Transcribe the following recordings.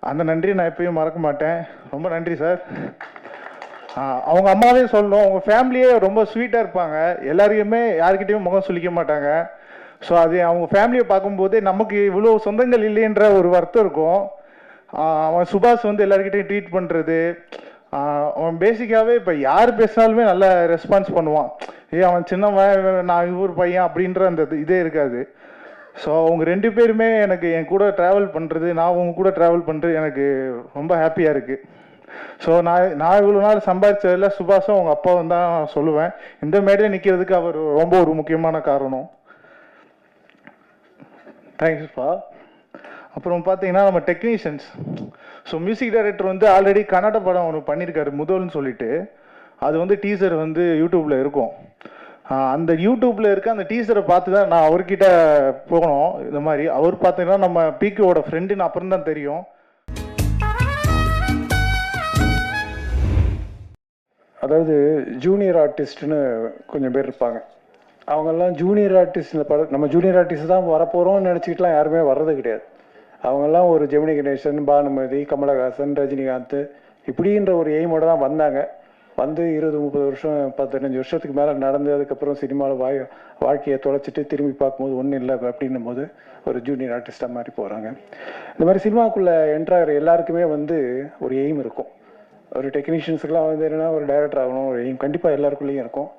அந்த நன்றி நான் எப்பயும் மறக்க மாட்டேன். ரொம்ப நன்றி சார் அவங்க அம்மாவே சொல்லணும். அவங்க ஃபேமிலியே ரொம்ப ஸ்வீட்டாக இருப்பாங்க. எல்லாருக்குமே யாருக்கிட்டையும் முகம் சுளிக்க மாட்டாங்க. ஸோ அது அவங்க ஃபேமிலியை பார்க்கும்போது நமக்கு இவ்வளோ சொந்தங்கள் இல்லைன்ற ஒரு வருத்தம் இருக்கும். அவன் சுபாஷ் வந்து எல்லாருக்கிட்டையும் ட்ரீட் பண்ணுறது அவன் பேசிக்காகவே இப்போ யார் பேசினாலுமே நல்லா ரெஸ்பான்ஸ் பண்ணுவான். ஏய் அவன் சின்னவன் நான் இவர் பையன் அப்படின்ற அந்த இது- இதே இருக்காது. ஸோ அவங்க ரெண்டு பேருமே எனக்கு என் கூட ட்ராவல் பண்ணுறது நான் அவங்க கூட ட்ராவல் பண்ணுறது எனக்கு ரொம்ப ஹாப்பியாக இருக்குது ஸோ நான் நான் இவ்வளோ நாள் சம்பாதிச்சதில் சுபாஷும் அவங்க அப்பாவும் தான் சொல்லுவேன். இந்த மேடையில் நிற்கிறதுக்கு அவர் ரொம்ப ஒரு முக்கியமான காரணம். தேங்க்ஸ்ப்பா அப்புறம் பார்த்தீங்கன்னா நம்ம டெக்னீஷியன்ஸ் ஸோ மியூசிக் டைரக்டர் வந்து ஆல்ரெடி கன்னட படம் ஒன்று பண்ணியிருக்காரு முதல்னு சொல்லிட்டு. அது வந்து டீசர் வந்து யூடியூப்பில் இருக்கும். அந்த யூடியூப்பில் இருக்க அந்த டீசரை பார்த்து தான் நான் அவர்கிட்ட போகணும். இந்த மாதிரி அவர் பார்த்தீங்கன்னா நம்ம பிகேவோட ஃப்ரெண்டுன்னு அப்புறம் தான் தெரியும். அதாவது ஜூனியர் ஆர்டிஸ்ட்னு கொஞ்சம் பேர் இருப்பாங்க. அவங்கெல்லாம் ஜூனியர் ஆர்டிஸ்ட் இந்த படம் நம்ம ஜூனியர் ஆர்டிஸ்ட் தான் வரப்போகிறோம்னு நினச்சிக்கிட்டுலாம் யாருமே வர்றது கிடையாது. அவங்கெல்லாம் ஒரு ஜெமினி கணேசன் பானுமதி கமலஹாசன் ரஜினிகாந்த் இப்படின்ற ஒரு எய்மோட தான் வந்தாங்க. வந்து இருபது முப்பது வருஷம் பதினஞ்சு வருஷத்துக்கு மேலே நடந்து அதுக்கப்புறம் சினிமாவில் வாய் வாழ்க்கையை தொலைச்சிட்டு திரும்பி பார்க்கும்போது ஒன்றும் இல்லை அப்படின்னும் போது ஒரு ஜூனியர் ஆர்டிஸ்டாக மாதிரி போகிறாங்க இந்த மாதிரி சினிமாக்குள்ளே என்ட்ராகிற எல்லாருக்குமே வந்து ஒரு எய்ம் இருக்கும். ஒரு டெக்னீஷியன்ஸுக்குலாம் வந்து என்னென்னா ஒரு டைரக்டர் ஆகணும் ஒரு எய்ம் கண்டிப்பாக எல்லாருக்குள்ளேயும் இருக்கும்.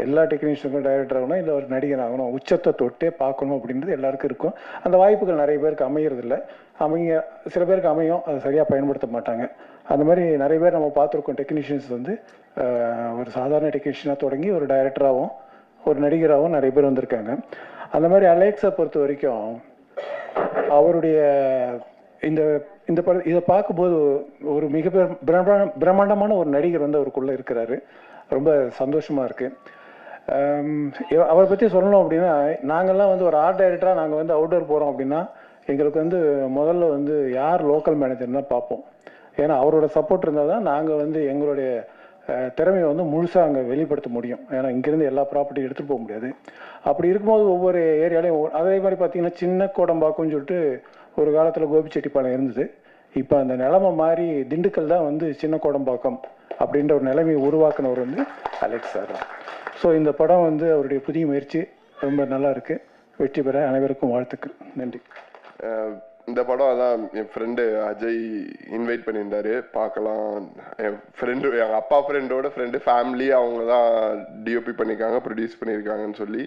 எல்லா டெக்னீஷியனுக்கும் டைரக்டர் ஆகணும் இல்லை ஒரு நடிகர் ஆகணும். உச்சத்தை தொட்டே பார்க்கணும் அப்படின்றது எல்லாருக்கும் இருக்கும். அந்த வாய்ப்புகள் நிறைய பேருக்கு அமையறதில்ல. அமைய சில பேருக்கு அமையும் அதை சரியாக பயன்படுத்த மாட்டாங்க. அந்த மாதிரி நிறைய பேர் நம்ம பார்த்துருக்கோம் டெக்னீஷியன்ஸ் வந்து ஒரு சாதாரண டெக்னீஷியனாக தொடங்கி ஒரு டைரக்டராகவும் ஒரு நடிகராகவும் நிறைய பேர் வந்திருக்காங்க. அந்த மாதிரி அலெக்ஸை பொறுத்த வரைக்கும் அவருடைய இந்த இந்த பட இதை பார்க்கும்போது ஒரு மிக பிரம்மாண்ட- பிரம்மாண்டமான ஒரு நடிகர் வந்து அவருக்குள்ளே இருக்கிறாரு. ரொம்ப சந்தோஷமாக இருக்குது அவரை பற்றி சொல்லணும் அப்படின்னா நாங்கள்லாம் வந்து ஒரு ஆர்ட் டைரக்டராக நாங்கள் வந்து அவுட்டோர் போகிறோம் அப்படின்னா எங்களுக்கு வந்து முதல்ல வந்து யார் லோக்கல் மேனேஜர் தான் பார்ப்போம். ஏன்னா அவரோட சப்போர்ட் இருந்தால் தான் நாங்கள் வந்து எங்களுடைய திறமையை வந்து முழுசாக அங்கே வெளிப்படுத்த முடியும். ஏன்னா இங்கேருந்து எல்லா ப்ராப்பர்ட்டி எடுத்துகிட்டு போக முடியாது. அப்படி இருக்கும்போது ஒவ்வொரு ஏரியாலையும் அதே மாதிரி பார்த்தீங்கன்னா சின்ன கோடம்பாக்கும்னு சொல்லிட்டு ஒரு காலத்தில் கோபிச்செட்டிப்பாளையம் இருந்தது. இப்போ அந்த நிலமை மாறி திண்டுக்கல் தான் வந்து சின்ன கோடம்பாக்கம். அப்படின்ற ஒரு நிலைமையை உருவாக்குனவர் வந்து அலெக்ஸ் சார் தான். ஸோ இந்த படம் வந்து அவருடைய புதிய முயற்சி ரொம்ப நல்லா இருக்கு. வெற்றி பெற அனைவருக்கும் வாழ்த்துக்கள். நன்றி. இந்த படம் அதான் என் ஃப்ரெண்டு அஜய் இன்வைட் பண்ணியிருந்தாரு. பார்க்கலாம். என் ஃப்ரெண்டு எங்கள் அப்பா ஃப்ரெண்டோட ஃப்ரெண்டு ஃபேமிலி அவங்க தான் டிஓபி பண்ணியிருக்காங்க ப்ரொடியூஸ் பண்ணியிருக்காங்கன்னு சொல்லி.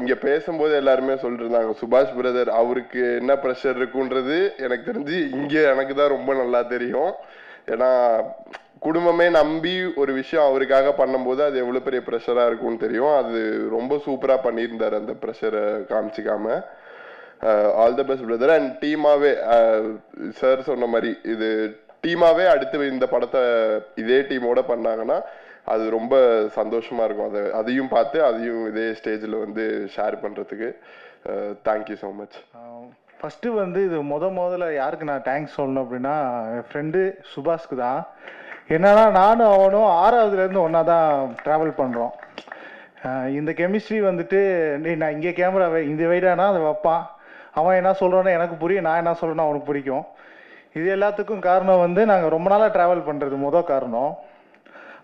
இங்கே பேசும்போது எல்லாருமே சொல்லிருந்தாங்க சுபாஷ் பிரதர் அவருக்கு என்ன ப்ரெஷர் இருக்குன்றது எனக்கு தெரிஞ்சு இங்கே எனக்கு தான் ரொம்ப நல்லா தெரியும். ஏன்னா குடும்பமே நம்பி ஒரு விஷயம் அவருக்காக பண்ணும்போது அது எவ்வளவு பெரிய ப்ரெஷரா இருக்கும்னு தெரியும். அது ரொம்ப சூப்பரா பண்ணியிருந்தார் அந்த ப்ரெஷரை காமிச்சிக்காம. All the best brother and டீமாவே sir சொன்ன மாதிரி இது டீமாவே அடுத்து இந்த படத்தை இதே டீமோட பண்ணாங்கன்னா அது ரொம்ப சந்தோஷமா இருக்கும். அதை அதையும் பார்த்து அதையும் இதே ஸ்டேஜில் வந்து ஷேர் பண்றதுக்கு தேங்க்யூ ஸோ மச் ஃபஸ்ட்டு வந்து இது முத முதல்ல யாருக்கு நான் தேங்க்ஸ் சொல்லணும் அப்படின்னா என் ஃப்ரெண்டு சுபாஷ்க்கு தான். என்னன்னா நானும் அவனும் ஆறாவதுலேருந்து ஒன்றா தான் ட்ராவல் பண்ணுறோம் இந்த கெமிஸ்ட்ரி வந்துட்டு நான் இங்கே கேமரா இந்த வைடானா அதை வைப்பான். அவன் என்ன சொல்கிறானோ எனக்கு புரியும் நான் என்ன சொல்கிறேன்னா அவனுக்கு பிடிக்கும். இது எல்லாத்துக்கும் காரணம் வந்து நாங்கள் ரொம்ப நாளாக ட்ராவல் பண்ணுறது மொதல் காரணம்.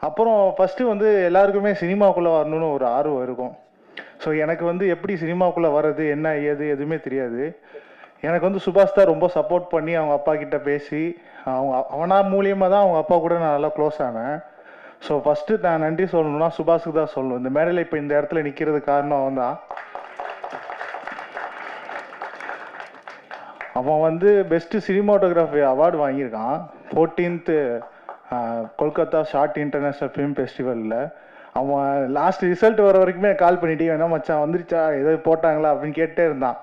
அப்புறம் ஃபஸ்ட்டு வந்து எல்லாருக்குமே சினிமாக்குள்ளே வரணும்னு ஒரு ஆர்வம் இருக்கும். ஸோ எனக்கு வந்து எப்படி சினிமாக்குள்ளே வர்றது என்ன ஏது எதுவுமே தெரியாது. எனக்கு வந்து சுபாஷ் தான் ரொம்ப சப்போர்ட் பண்ணி அவங்க அப்பா கிட்ட பேசி அவங்க அவனா மூலியமாக தான் அவங்க அப்பா கூட நான் நல்லா க்ளோஸ் ஆனேன். ஸோ ஃபஸ்ட்டு நான் நன்றி சொல்லணும்னா சுபாஷுக்கு தான் சொல்லணும். இந்த மேடையில் இப்போ இந்த இடத்துல நிற்கிறது காரணம் அவன் தான். அவன் வந்து best cinematography award வாங்கியிருக்கான். Fourteenth Kolkata short international film ஃபெஸ்டிவலில் அவன் லாஸ்ட் ரிசல்ட் வர வரைக்குமே கால் பண்ணிட்டே வேணா மச்சான் வந்துருச்சா? ஏதோ போட்டாங்களா? அப்படின்னு கேட்டே இருந்தான்.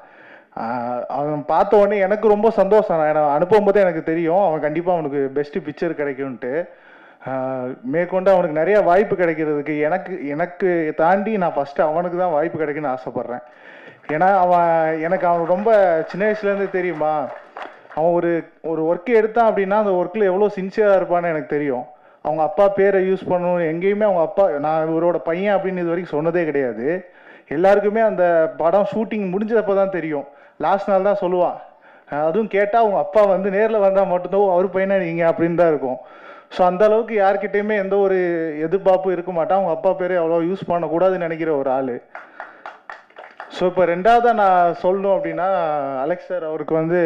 அவன் பார்த்த உடனே எனக்கு ரொம்ப சந்தோஷம். நான் அவன் அனுப்பும்போதே எனக்கு தெரியும். அவன் கண்டிப்பாக அவனுக்கு பெஸ்ட்டு பிக்சர் கிடைக்கும்ன்ட்டு. மேற்கொண்டு அவனுக்கு நிறைய வாய்ப்பு கிடைக்கிறதுக்கு எனக்கு எனக்கு தாண்டி நான் ஃபஸ்ட்டு அவனுக்கு தான் வாய்ப்பு கிடைக்குன்னு ஆசைப்பட்றேன். ஏன்னா அவன் எனக்கு அவன் ரொம்ப சின்ன வயசுலேருந்து தெரியுமா? அவன் ஒரு ஒரு ஒர்க் எடுத்தான் அப்படின்னா அந்த ஒர்க்கில் எவ்வளோ சின்சியராக இருப்பான்னு எனக்கு தெரியும். அவங்க அப்பா பேரை யூஸ் பண்ணணும். எங்கேயுமே அவங்க அப்பா நான் இவரோட பையன் அப்படின்னு இது வரைக்கும் சொன்னதே கிடையாது. எல்லாருக்குமே அந்த படம் ஷூட்டிங் முடிஞ்சப்போ தான் தெரியும். லாஸ்ட் நாள் தான் சொல்லுவான் அதுவும் கேட்டால் அவங்க அப்பா வந்து நேரில் வந்தால் மட்டும்தான் அவர் பையனா நீங்கள் அப்படின்னு தான் இருக்கும். ஸோ அந்த அளவுக்கு எந்த ஒரு எதிர்பார்ப்பும் இருக்க மாட்டான் அவங்க அப்பா பேரே அவ்வளோ யூஸ் பண்ணக்கூடாதுன்னு நினைக்கிற ஒரு ஆள். ஸோ இப்போ ரெண்டாவதாக நான் சொல்லணும் அப்படின்னா அலெக்ஸ் சார் அவருக்கு வந்து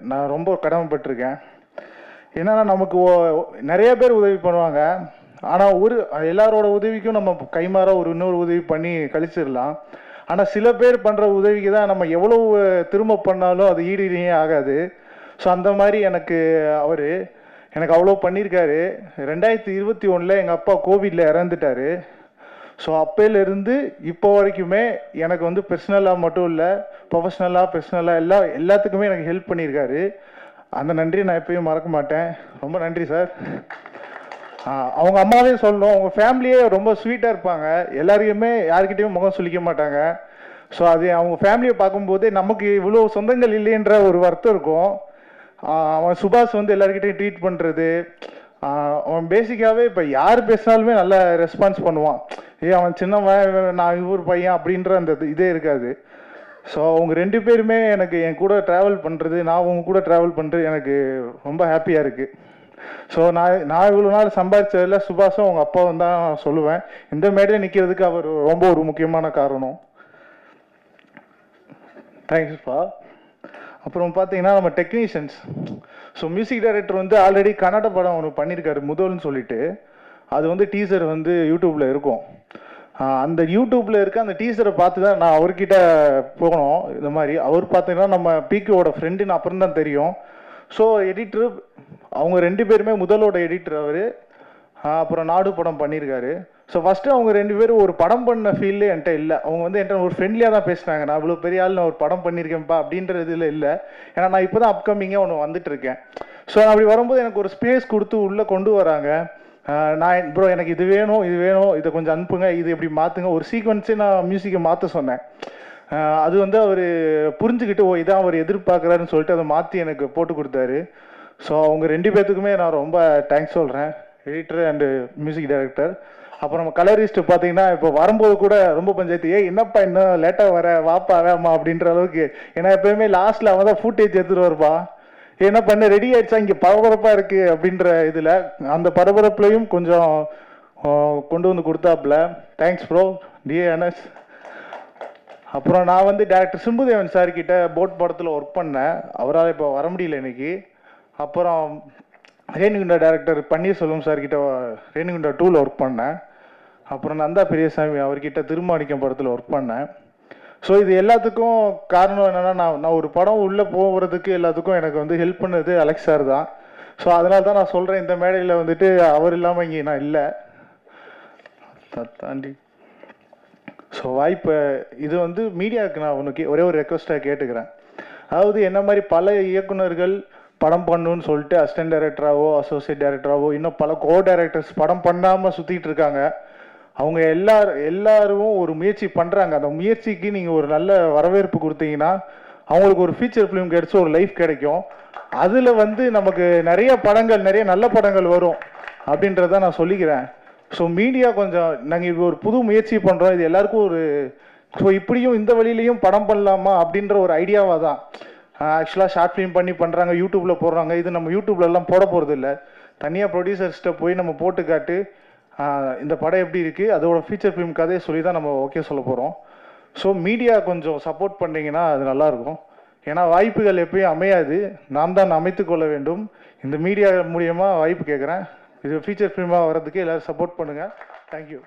நான் ரொம்ப கடமைப்பட்டிருக்கேன். என்னன்னா நமக்கு ஓ- நிறைய பேர் உதவி பண்ணுவாங்க. ஆனால் ஒரு எல்லாரோட உதவிக்கும் நம்ம கைமாற ஒரு இன்னொரு உதவி பண்ணி கழிச்சிடலாம். ஆனால் சில பேர் பண்ணுற உதவிக்கு தான் நம்ம எவ்வளோ திரும்ப பண்ணாலும் அது ஈடுறே ஆகாது. ஸோ அந்த மாதிரி எனக்கு அவர் எனக்கு அவ்வளோ பண்ணியிருக்காரு ரெண்டாயிரத்தி இருபத்தி ஒன்றில் எங்கள் அப்பா கோவிடில் இறந்துட்டாரு. ஸோ அப்போலேருந்து இப்போ வரைக்குமே எனக்கு வந்து பர்சனலாக மட்டும் இல்லை ப்ரொஃபஷ்னலாக பர்சனலாக எல்லா எல்லாத்துக்குமே எனக்கு ஹெல்ப் பண்ணியிருக்காரு அந்த நன்றி நான் எப்பயும் மறக்க மாட்டேன். ரொம்ப நன்றி சார் அவங்க அம்மாவே சொல்லணும். அவங்க ஃபேமிலியே ரொம்ப ஸ்வீட்டாக இருப்பாங்க. எல்லாரையுமே யாருக்கிட்டையும் முகம் சொல்லிக்க மாட்டாங்க. ஸோ அது அவங்க ஃபேமிலியை பார்க்கும்போது நமக்கு இவ்வளோ சொந்தங்கள் இல்லைன்ற ஒரு வருத்தம் இருக்கும். அவன் சுபாஷ் வந்து எல்லாருக்கிட்டையும் ட்ரீட் பண்ணுறது அவன் பேசிக்காகவே இப்போ யார் பேசினாலுமே நல்லா ரெஸ்பான்ஸ் பண்ணுவான். ஏ அவன் சின்னவன் நான் இவர் பையன் அப்படின்ற அந்த இது- இதே இருக்காது. ஸோ அவங்க ரெண்டு பேருமே எனக்கு என் கூட ட்ராவல் பண்ணுறது நான் அவங்க கூட ட்ராவல் பண்ணுறது எனக்கு ரொம்ப ஹாப்பியாக இருக்குது ஸோ நான் நான் இவ்வளோ நாள் சம்பாதிச்சதில் சுபாஷும் அவங்க அப்பாவும் தான் சொல்லுவேன். இந்த மேடையில் நிற்கிறதுக்கு அவர் ரொம்ப ஒரு முக்கியமான காரணம். தேங்க்ஸ்ப்பா அப்புறம் பார்த்தீங்கன்னா நம்ம டெக்னீஷியன்ஸ் ஸோ மியூசிக் டைரக்டர் வந்து ஆல்ரெடி கன்னட படம் ஒன்று பண்ணியிருக்காரு முதல்னு சொல்லிட்டு. அது வந்து டீசர் வந்து யூடியூப்பில் இருக்கும். அந்த யூடியூப்பில் இருக்க அந்த டீசரை பார்த்து தான் நான் அவர்கிட்ட போகணும். இந்த மாதிரி அவர் பார்த்தீங்கன்னா நம்ம பிகேவோட ஃப்ரெண்டுன்னு அப்புறம் தான் தெரியும். ஸோ எடிட்டர் அவங்க ரெண்டு பேருமே முதலோட எடிட்டர் அவர். அப்புறம் நாடு படம் பண்ணியிருக்காரு ஸோ ஃபஸ்ட்டு அவங்க ரெண்டு பேரும் ஒரு படம் பண்ண ஃபீல்டு என்கிட்ட இல்லை. அவங்க வந்து என்கிட்ட ஒரு ஃப்ரெண்ட்லியாக தான் பேசுனாங்க. நான் இவ்வளோ பெரிய ஆள் நான் ஒரு படம் பண்ணியிருக்கேன்ப்பா அப்படின்ற இதில் இல்லை. ஏன்னா நான் இப்போ தான் அப்கமிங்காக ஒன்று வந்துட்டு இருக்கேன் ஸோ அப்படி வரும்போது எனக்கு ஒரு ஸ்பேஸ் கொடுத்து உள்ளே கொண்டு வராங்க. நான் ப்ரோ எனக்கு இது வேணும் இது வேணும். இதை கொஞ்சம் அனுப்புங்க. இது இப்படி மாற்றுங்க ஒரு சீக்வன்ஸே நான் மியூசிக்கை மாற்ற சொன்னேன். அது வந்து அவர் புரிஞ்சுக்கிட்டு ஓ இதான் அவர் எதிர்பார்க்குறாருன்னு சொல்லிட்டு அதை மாற்றி எனக்கு போட்டு கொடுத்தாரு. ஸோ அவங்க ரெண்டு பேர்த்துக்குமே நான் ரொம்ப தேங்க்ஸ் சொல்கிறேன் எடிட்டர் அண்டு மியூசிக் டைரக்டர் அப்புறம் நம்ம கலரிஸ்ட் பார்த்தீங்கன்னா இப்போ வரும்போது கூட ரொம்ப பஞ்சாயத்து ஏ என்னப்பா இன்னும் லேட்டாக வர? வாப்பா வேமா அப்படின்ற அளவுக்கு. ஏன்னா எப்பயுமே லாஸ்ட்டில் அவன் தான் ஃபுட்டேஜ் எடுத்துகிட்டு வருப்பா என்ன பண்ண? ரெடி ஆயிடுச்சா? இங்கே பரபரப்பாக இருக்குது அப்படின்ற இதில் அந்த பரபரப்புலையும் கொஞ்சம் கொண்டு வந்து கொடுத்தாப்புல. தேங்க்ஸ் ப்ரோ டிஏ அனஸ் அப்புறம் நான் வந்து டேரக்டர் சிம்புதேவன் சார் கிட்ட போட் படத்தில் ஒர்க் பண்ணேன். அவரால் இப்போ வர முடியல இன்னைக்கு அப்புறம் ரேணுகுண்டா டேரக்டர் பன்னீர்செல்வம் சார் கிட்ட ரேணுகுண்டா டூவில் ஒர்க் பண்ணேன். அப்புறம் நந்தா பெரியசாமி அவர்கிட்ட திருமாணிக்கம் படத்தில் ஒர்க் பண்ணேன். ஸோ இது எல்லாத்துக்கும் காரணம் என்னென்னா நான் நான் ஒரு படம் உள்ளே போகிறதுக்கு எல்லாத்துக்கும் எனக்கு வந்து ஹெல்ப் பண்ணது அலெக்ஸ் சார் தான். ஸோ அதனால தான் நான் சொல்கிறேன் இந்த மேடையில் வந்துட்டு அவர் இல்லாமல் இங்கே நான் இல்லை. தாண்டி. ஸோ வாய்ப்பு இது வந்து மீடியாவுக்கு நான் ஒன்று ஒரே ஒரு ரெக்வஸ்ட்டாக கேட்டுக்கிறேன். அதாவது என்ன மாதிரி பல இயக்குனர்கள் படம் பண்ணுன்னு சொல்லிட்டு அசிஸ்டன்ட் டைரக்டராகவோ அசோசியேட் டைரக்டராகவோ இன்னும் பல கோ டைரக்டர்ஸ் படம் பண்ணாமல் சுற்றிட்டு இருக்காங்க. அவங்க எல்லார் எல்லாரும் ஒரு முயற்சி பண்ணுறாங்க அந்த முயற்சிக்கு நீங்கள் ஒரு நல்ல வரவேற்பு கொடுத்தீங்கன்னா அவங்களுக்கு ஒரு ஃபீச்சர் ஃபிலிம் கிடைச்சி ஒரு லைஃப் கிடைக்கும். அதில் வந்து நமக்கு நிறைய படங்கள் நிறைய நல்ல படங்கள் வரும். அப்படின்றத நான் சொல்லிக்கிறேன். ஸோ மீடியா கொஞ்சம் நாங்கள் இப்போ ஒரு புது முயற்சி பண்ணுறோம் இது எல்லாருக்கும் ஒரு ஸோ இப்படியும் இந்த வழியிலையும் படம் பண்ணலாமா அப்படின்ற ஒரு ஐடியாவாக தான். ஆக்சுவலாக ஷார்ட் ஃபிலிம் பண்ணி பண்ணுறாங்க யூடியூப்பில் போடுறாங்க. இது நம்ம யூடியூப்லலாம் போட போகிறது இல்லை. தனியாக ப்ரொடியூசர்ஸ்கிட்ட போய் நம்ம போட்டு காட்டு இந்த படம் எப்படி இருக்குது அதோட ஃபீச்சர் ஃபிலிம் கதையை சொல்லி தான் நம்ம ஓகே சொல்ல போகிறோம் ஸோ மீடியா கொஞ்சம் சப்போர்ட் பண்ணிங்கன்னா அது நல்லாயிருக்கும் ஏன்னா வாய்ப்புகள் எப்பயும் அமையாது. நாம் தான் அமைத்து கொள்ள வேண்டும். இந்த மீடியா மூலியமாக வாய்ப்பு கேட்குறேன் இது ஃபீச்சர் ஃபிலிமாக வர்றதுக்கு எல்லோரும் சப்போர்ட் பண்ணுங்கள் தேங்க்யூ